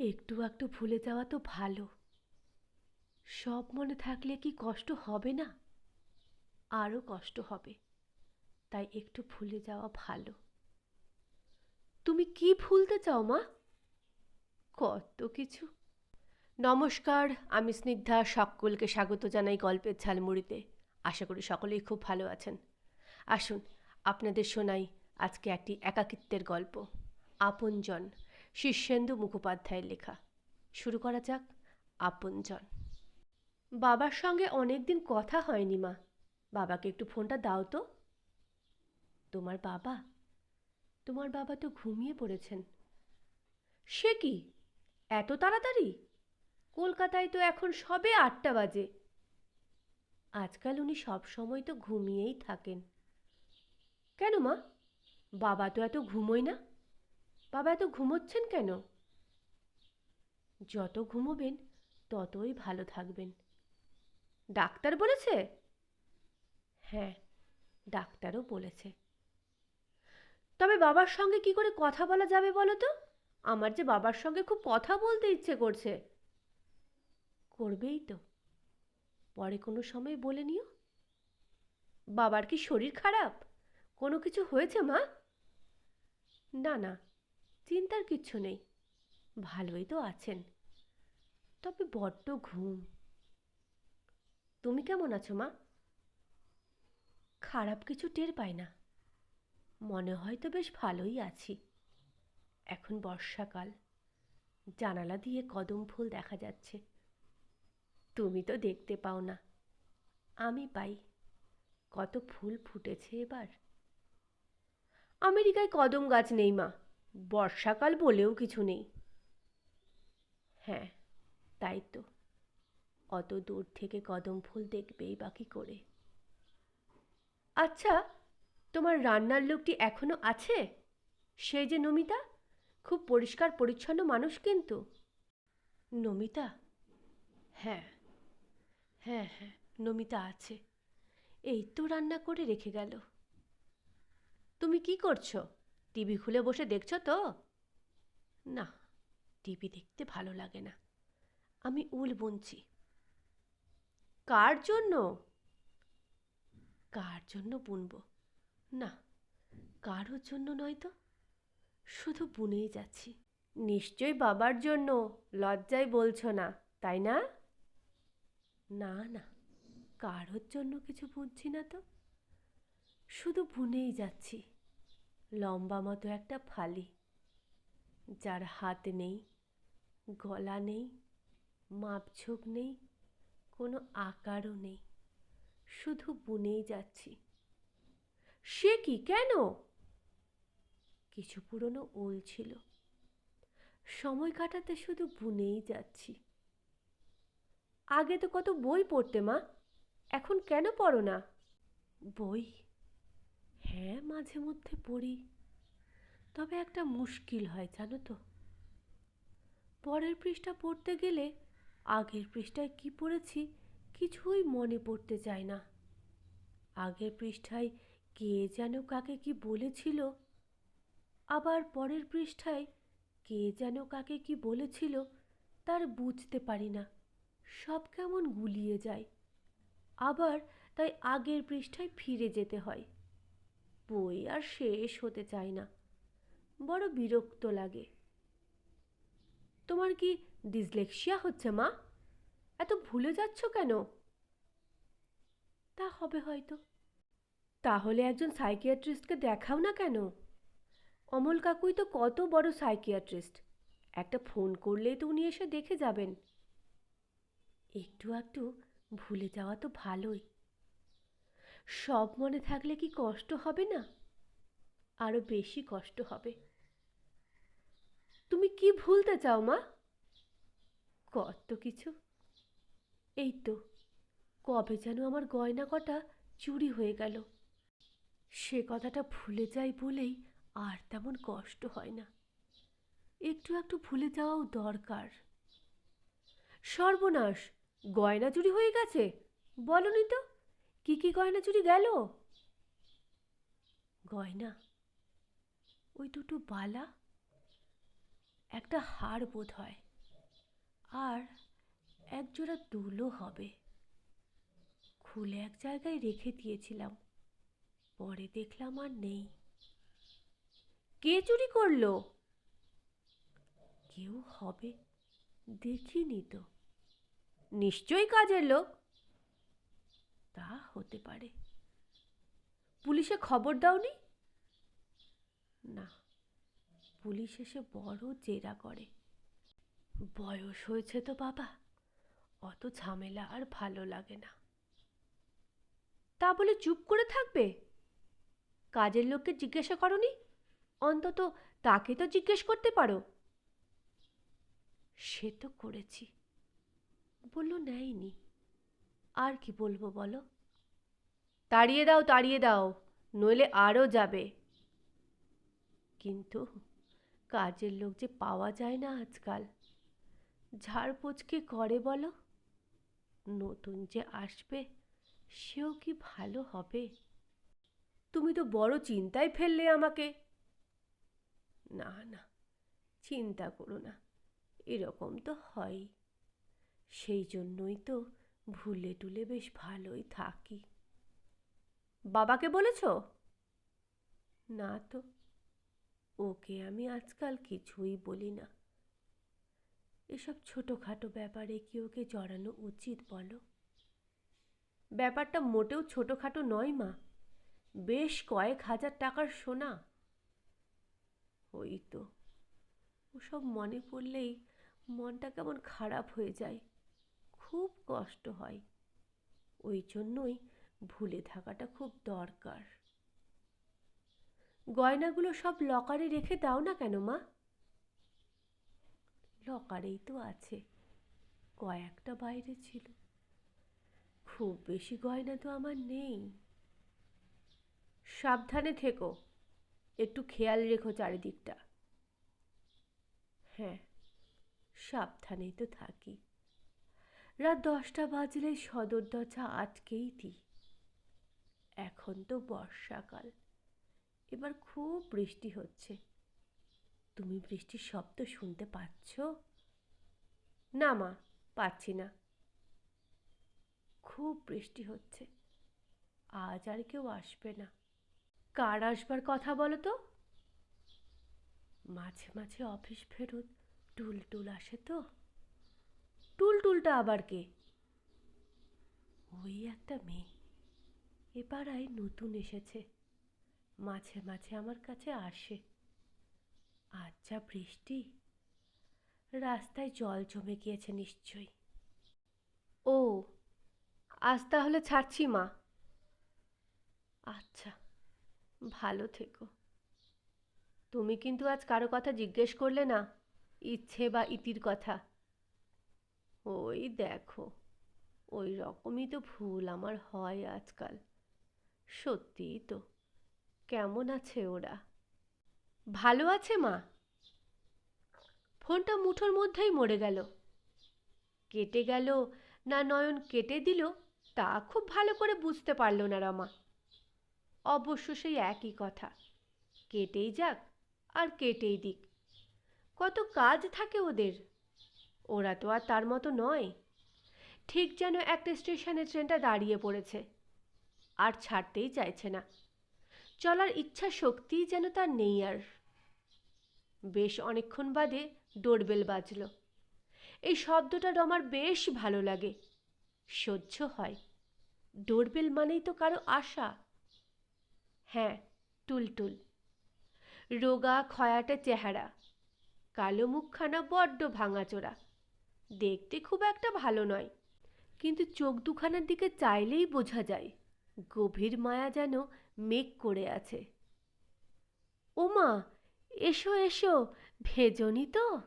একটু একটু ভুলে যাওয়া তো ভালো। সব মনে থাকলে কি কষ্ট হবে না? আরও কষ্ট হবে, তাই একটু ভুলে যাওয়া ভালো। তুমি কি ভুলতে চাও মা? কত কিছু। নমস্কার, আমি স্নিগ্ধা সকলকে স্বাগত জানাই গল্পের ঝালমুড়িতে। আশা করি সকলেই খুব ভালো আছেন। আসুন, আপনাদের শোনাই আজকে একটি একাকিত্বের গল্প। আপনজন শীর্ষেন্দু মুখোপাধ্যায়ের লেখা। শুরু করা যাক আপনজন। বাবার সঙ্গে অনেক দিন কথা হয়নি মা। বাবাকে একটু ফোনটা দাও তো। তোমার বাবা? তোমার বাবা তো ঘুমিয়ে পড়েছেন। সে কি? এত তাড়াতাড়ি? কলকাতায় তো এখন সবে আটটা বাজে। আজকাল উনি সব সময় তো ঘুমিয়েই থাকেন। কেন মা? বাবা তো এত ঘুমোয় না। বাবা এত ঘুমোচ্ছেন কেন? যত ঘুমোবেন, ততই ভালো থাকবেন। ডাক্তার বলেছে? হ্যাঁ ডাক্তারও বলেছে। তবে বাবার সঙ্গে কি করে কথা বলা যাবে বলো তো আমার যে বাবার সঙ্গে খুব কথা বলতে ইচ্ছে করছে। করবেই তো। পরে কোনো সময় বলে নিও। বাবার কি শরীর খারাপ? কোনো কিছু হয়েছে মা? না না চিন্তার কিচ্ছু নেই। ভালোই তো আছেন। তবে বড্ড ঘুম। তুমি কেমন আছো, মা? খারাপ কিছু টের পাই না। মনে হয় তো বেশ ভালোই আছি। এখন বর্ষাকাল। জানালা দিয়ে কদম ফুল দেখা যাচ্ছে। তুমি তো দেখতে পাও না। আমি পাই। কত ফুল ফুটেছে এবার। আমেরিকায় কদম গাছ নেই, মা। বর্ষাকাল বলেও কিছু নেই। হ্যাঁ তাই তো। অত দূর থেকে কদম ফুল দেখবেই বাকি করে? আচ্ছা তোমার রান্নার লোকটি এখনও আছে? সেই যে নমিতা, খুব পরিষ্কার পরিচ্ছন্ন মানুষ কিন্তু। নমিতা? হ্যাঁ হ্যাঁ হ্যাঁ নমিতা আছে। এই তো রান্না করে রেখে গেল। তুমি কি করছ? টিভি খুলে বসে দেখছ তো? না, টিভি দেখতে ভালো লাগে না। আমি উল বুনছি। কার জন্য? কার জন্য বুনবো? না, কারোর জন্য নয় তো। শুধু বুনেই যাচ্ছি। নিশ্চয়ই বাবার জন্য, লজ্জায় বলছো না, তাই না? না না, কারোর জন্য কিছু বুঝছি না তো। শুধু বুনেই যাচ্ছি। লম্বা মতো একটা ফালি। যার হাত নেই, গলা নেই মাপঝোঁক নেই, কোনো আকারও নেই। শুধু বুনেই যাচ্ছি। সে কি, কেন? কিছু পুরনো ওল ছিল। সময় কাটাতে শুধু বুনেই যাচ্ছি। আগে তো কত বই পড়তে মা, এখন কেন পড়ো না? বই হ্যাঁ মাঝে মধ্যে পড়ি। তবে একটা মুশকিল হয়, জানো তো। পরের পৃষ্ঠা পড়তে গেলে আগের পৃষ্ঠায় কি পড়েছি কিছুই মনে পড়তে চায় না। আগের পৃষ্ঠায় কে যেন কাকে কি বলেছিল, আবার পরের পৃষ্ঠায় কে যেন কাকে কি বলেছিল, তার বুঝতে পারি না। সব কেমন গুলিয়ে যায়। আবার তাই আগের পৃষ্ঠায় ফিরে যেতে হয়। বই আর শেষ হতে চায় না। বড় বিরক্ত লাগে। তোমার কি ডিসলেক্সিয়া হচ্ছে, মা? এত ভুলে যাচ্ছ কেন? তা হবে হয়তো। তাহলে একজন সাইকিয়াট্রিস্টকে দেখাও না কেন? অমল কাকুই তো কত বড় সাইকিয়াট্রিস্ট। একটা ফোন করলেই তো উনি এসে দেখে যাবেন। একটু একটু ভুলে যাওয়া তো ভালোই। সব মনে থাকলে কি কষ্ট হবে না? আরও বেশি কষ্ট হবে। তুমি কি ভুলতে চাও, মা? কত কিছু। এই তো, কবে যেন আমার গয়না কটা চুরি হয়ে গেল। সে কথাটা ভুলে যাই বলেই আর তেমন কষ্ট হয় না। একটু একটু ভুলে যাওয়াও দরকার। সর্বনাশ, গয়না চুরি হয়ে গেছে? বলনি তো? কি কি গয়না চুরি গেল? গয়না। ওই দুটো বালা। একটা হার বোধ হয়। আর একজোড়া দুলও হবে। খুলে এক জায়গায় রেখে দিয়েছিলাম। পরে দেখলাম আর নেই। কে চুরি করল? কেউ হবে। দেখিনি তো। নিশ্চয়ই কাজের লোক। তা হতে পারে। পুলিশে খবর দাওনি? না, পুলিশ এসে বড় জেরা করে। বয়স হয়েছে তো বাবা, অত ঝামেলা আর ভালো লাগে না। তা বলে চুপ করে থাকবে? কাজের লোককে জিজ্ঞাসা করনি? অন্তত তাকে তো জিজ্ঞেস করতে পারো। সে তো করেছি, বলল নেয়নি। আর কি বলব বলো? তাড়িয়ে দাও তাড়িয়ে দাও, নইলে আরও যাবে। কিন্তু কাজের লোক যে পাওয়া যায় না আজকাল। ঝাড়পোচকে করে বলো, নতুন যে আসবে, সেও কি ভালো হবে? তুমি তো বড় চিন্তায় ফেললে আমাকে। না না, চিন্তা করো না, এরকম তো হয়। সেই জন্যই তো ভুলে টুলে বেশ ভালোই থাকি। বাবাকে বলেছ? না তো, ওকে আমি আজকাল কিছুই বলি না। এসব ছোটোখাটো ব্যাপারে কি ওকে জড়ানো উচিত বলো? ব্যাপারটা মোটেও ছোটোখাটো নয় মা, বেশ কয়েক হাজার টাকার সোনা। ওই তো, ওসব মনে পড়লেই মনটা কেমন খারাপ হয়ে যায়। খুব কষ্ট হয়। ওই জন্যই ভুলে থাকাটা খুব দরকার। গয়নাগুলো সব লকারে রেখে দাও না কেন, মা? লকারেই তো আছে। কয়েকটা বাইরে ছিল। খুব বেশি গয়না তো আমার নেই। সাবধানে থেকো। একটু খেয়াল রেখো চারিদিকটা। হ্যাঁ সাবধানেই তো থাকি। রাত দশটা বাজলেই সদর দরজা আটকেই দিই। এখন তো বর্ষাকাল। এবার খুব বৃষ্টি হচ্ছে। তুমি বৃষ্টির শব্দ শুনতে পাচ্ছ? না মা, পাচ্ছি না। খুব বৃষ্টি হচ্ছে। আজ আর কেউ আসবে না। কার আসবার কথা বলো তো? মাঝে মাঝে অফিস ফেরত টুল টুল আসে তো। টুলটা আবার কে? ওই একটা মেয়ে। এ পাড়ায় নতুন এসেছে। মাঝে মাঝে আমার কাছে আসে। আজ যা বৃষ্টি, রাস্তায় জল জমে গিয়েছে নিশ্চয়ই। ও, আজ তাহলে ছাড়ছি মা। আচ্ছা ভালো থেকো। তুমি কিন্তু আজ কারও কথা জিজ্ঞেস করলে না, ইচ্ছে বা ইতির কথা। ওই দেখো, ওই রকমই তো ভুল আমার হয় আজকাল। সত্যিই তো। কেমন আছে ওরা? ভালো আছে মা। ফোনটা মুঠোর মধ্যেই মরে গেল। কেটে গেল না নয়ন কেটে দিল, তা খুব ভালো করে বুঝতে পারল না রমা। অবশ্য সেই একই কথা। কেটেই যাক আর কেটেই দিক। কত কাজ থাকে ওদের। ওরা তো আর তার মতো নয়। ঠিক যেন একটা স্টেশনে ট্রেনটা দাঁড়িয়ে পড়েছে। আর ছাড়তেই চাইছে না। চলার ইচ্ছা শক্তিই যেন তার নেই আর। বেশ অনেকক্ষণ বাদে ডোরবেল বাজল। এই শব্দটা রমার বেশ ভালো লাগে। সহ্য হয়। ডোরবেল মানেই তো কারও আশা। হ্যাঁ টুলটুল। রোগা, খয়াটে চেহারা। কালো মুখখানা, বড্ড ভাঙাচোরা। দেখতে খুব একটা ভালো নয়। কিন্তু চোখ দুখানার দিকে চাইলেই বোঝা যায়, গভীর মায়া যেন মেঘ করে আছে। ওমা, এসো এসো, ভেজনি তো?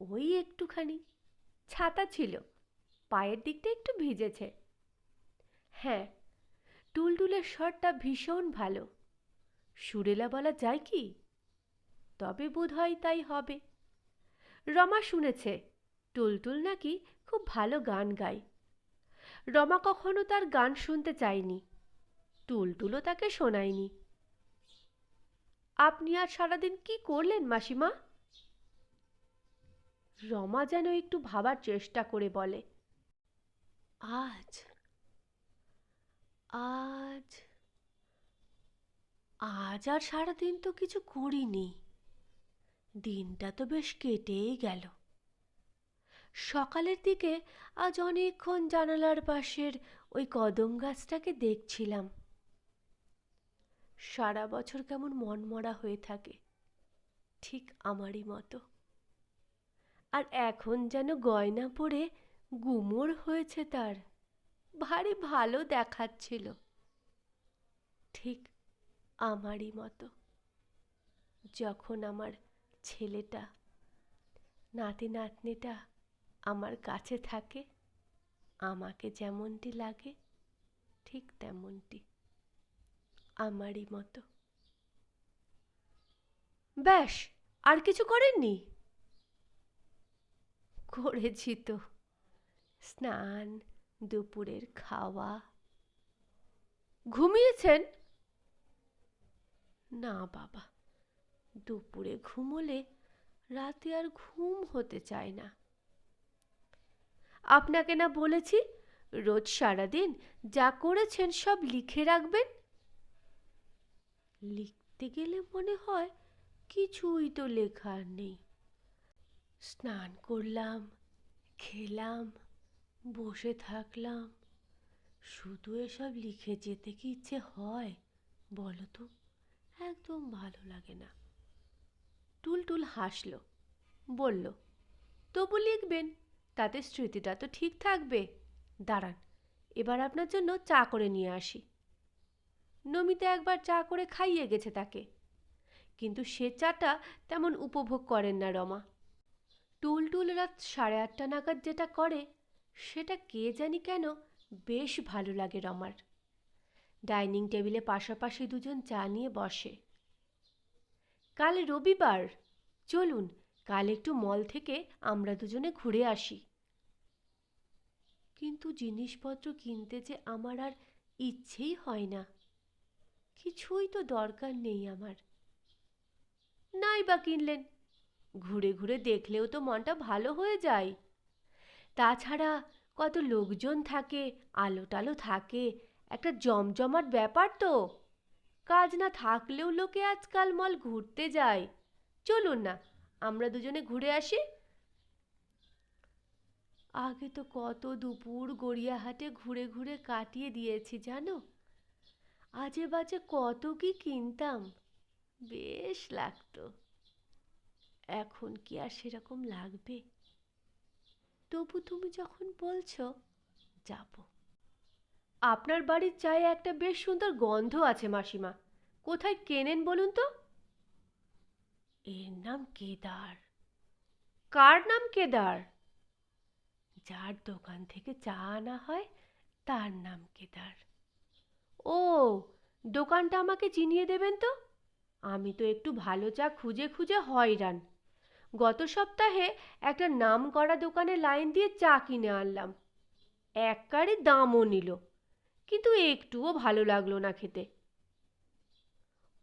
ওই একটুখানি, ছাতা ছিল, পায়ের দিকটা একটু ভিজেছে। হ্যাঁ টুলটুলের স্বরটা ভীষণ ভালো, সুরেলা বলা যায় কি? তবে বোধ হয় তাই হবে। রমা শুনেছে টুলটুল নাকি খুব ভালো গান গায়। রমা কখনো তার গান শুনতে চায়নি। টুলটুলও তাকে শোনায়নি। আপনি আর সারাদিন কি করলেন, মাসিমা? রমা যেন একটু ভাবার চেষ্টা করে বলে, আজ আজ আজ আর সারাদিন তো কিছু করিনি। দিনটা তো বেশ কেটেই গেল। সকালের দিকে আজ অনেকক্ষণ জানালার পাশের ওই কদম গাছটাকে দেখছিলাম। সারা বছর কেমন মনমরা হয়ে থাকে, ঠিক আমারই মতো। আর এখন যেন গয়না পরে গুমোর হয়েছে তার, ভারী ভালো দেখাচ্ছিল। ঠিক আমারই মতো, যখন আমার ছেলেটা নাতি নাতনিটা আমার কাছে থাকে, আমাকে যেমনটি লাগে, ঠিক তেমনটি আমারই মতো। ব্যাস, আর কিছু করেননি? করেছি তো। স্নান, দুপুরের খাওয়া। ঘুমিয়েছেন? না বাবা, দুপুরে ঘুমোলে রাতে আর ঘুম হতে চায় না। আপনাকে না বলেছি? রোজ সারাদিন যা করেছেন সব লিখে রাখবেন? লিখতে গেলে মনে হয় কিছুই তো লেখার নেই। স্নান করলাম, খেলাম, বসে থাকলাম। শুধু এসব লিখে যেতে কি ইচ্ছে হয় বলো তো? একদম ভালো লাগে না। টুলটুল হাসল, বলল, তবু লিখবেন? তাতে স্মৃতিটা তো ঠিক থাকবে। দাঁড়ান, এবার আপনার জন্য চা করে নিয়ে আসি। নমিতা একবার চা করে খাইয়ে গেছে তাকে। কিন্তু সে চাটা তেমন উপভোগ করেন না রমা। টুলটুল রাত সাড়ে আটটা নাগাদ যেটা করে, সেটা কে জানি কেন বেশ ভালো লাগে রমার। ডাইনিং টেবিলে পাশাপাশি দুজন চা নিয়ে বসে। কাল রবিবার, চলুন কাল একটু মল থেকে আমরা দুজনে ঘুরে আসি। কিন্তু জিনিসপত্র কিনতে যে আমার আর ইচ্ছেই হয় না। কিছুই তো দরকার নেই আমার। নাই বা কিনলেন। ঘুরে ঘুরে দেখলেও তো মনটা ভালো হয়ে যায়। তাছাড়া কত লোকজন থাকে আলো টালো থাকে, একটা জমজমাট ব্যাপার তো। কাজ না থাকলেও লোকে আজকাল মল ঘুরতে যায়। চলুন না আমরা দুজনে ঘুরে আসি। আগে তো কত দুপুর গড়িয়াহাটে ঘুরে ঘুরে কাটিয়ে দিয়েছি, জানো? আজে বাজে কত কি কিনতাম, বেশ লাগতো। এখন কি আর সেরকম লাগবে? তবু তুমি যখন বলছো, যাব। আপনার বাড়ির চায়ে একটা বেশ সুন্দর গন্ধ আছে, মাসিমা। কোথায় কেনেন বলুন তো? এর নাম কেদার। কার নাম কেদার? যার দোকান থেকে চা আনা হয়, তার নাম কেদার। ও, দোকানটা আমাকে চিনিয়ে দেবেন তো? আমি তো একটু ভালো চা খুঁজে খুঁজে হয়রান। গত সপ্তাহে একটা নাম করা দোকানে লাইন দিয়ে চা কিনে আনলাম। এক কারি দামও নিল, কিন্তু একটুও ভালো লাগল না খেতে।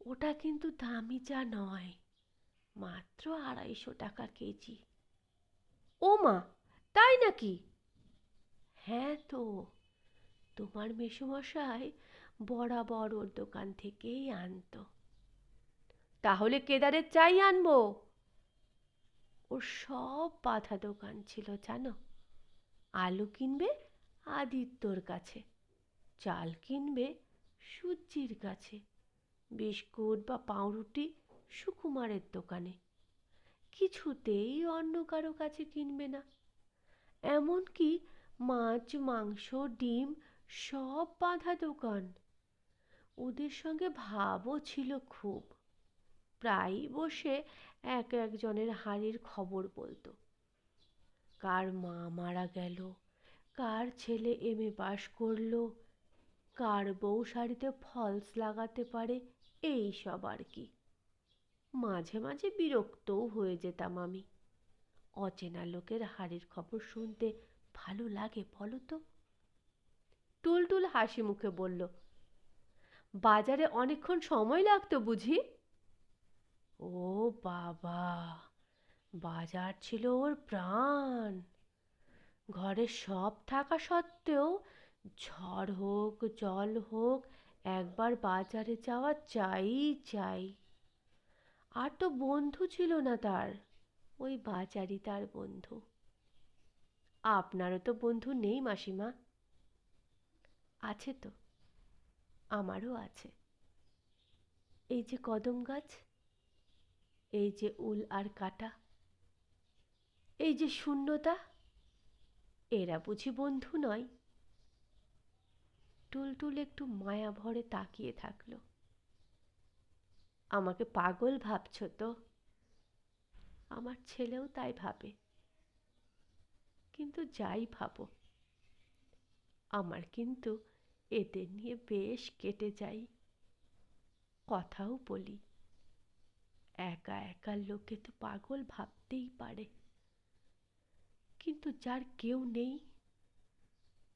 ওটা কিন্তু দামি চা নয়। মাত্র আড়াইশো টাকা কেজি। ও মা, তাই নাকি? হ্যাঁ তো, তোমার মেসোমশাই বরাবর ওর দোকান থেকেই আনতো। তাহলে কেদারের চাই আনব। ওর সব বাধা দোকান ছিল, জানো? আলু কিনবে আদিত্যর কাছে, চাল কিনবে সূর্যির কাছে, বিস্কুট বা পাউরুটি সুকুমারের দোকানে। কিছুতেই অন্য কারও কাছে কিনবে না। এমনকি মাছ, মাংস, ডিম সব বাঁধা দোকান। ওদের সঙ্গে ভাবও ছিল খুব। প্রায়ই বসে এক একজনের হাড়ির খবর বলতো। কার মা মারা গেল, কার ছেলে এম এ পাশ করল, কার বউ শাড়িতে ফলস লাগাতে পারে, এই সব আর কি। মাঝে মাঝে বিরক্তও হয়ে যেতাম আমি। অচেনা লোকের হাড়ির খবর শুনতে ভালো লাগে, বলো তো? টুলটুল হাসি মুখে বলল, বাজারে অনেকক্ষণ সময় লাগতো বুঝি? ও বাবা, বাজার ছিল ওর প্রাণ। ঘরে সব থাকা সত্ত্বেও ঝড় হোক, জল হোক, একবার বাজারে যাওয়া চাই চাই। আর তো বন্ধু ছিল না তার, ওই বাজারই তার বন্ধু। আপনারও তো বন্ধু নেই মাসিমা। আছে তো, আমারও আছে। এই যে কদম গাছ, এই যে উল আর কাটা, এই যে শূন্যতা, এরা বুঝি বন্ধু নয়। টুলটুল একটু মায়া ভরে তাকিয়ে থাকল। আমাকে পাগল ভাবছ তো? আমার ছেলেও তাই ভাবে। কিন্তু যাই ভাবো, আমার কিন্তু এদের নিয়ে বেশ কেটে যাই। কথাও বলি, একা একা লোকে তো পাগল ভাবতেই পারে। কিন্তু যার কেউ নেই,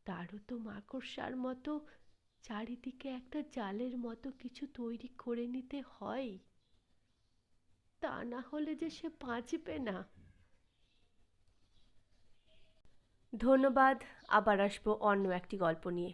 তারও তো মাকড়সার মতো চারিদিকে একটা জালের মতো কিছু তৈরি করে নিতে হয়। তা না হলে যে সে বাঁচবে না। ধন্যবাদ, আবার আসব অন্য একটি গল্প নিয়ে।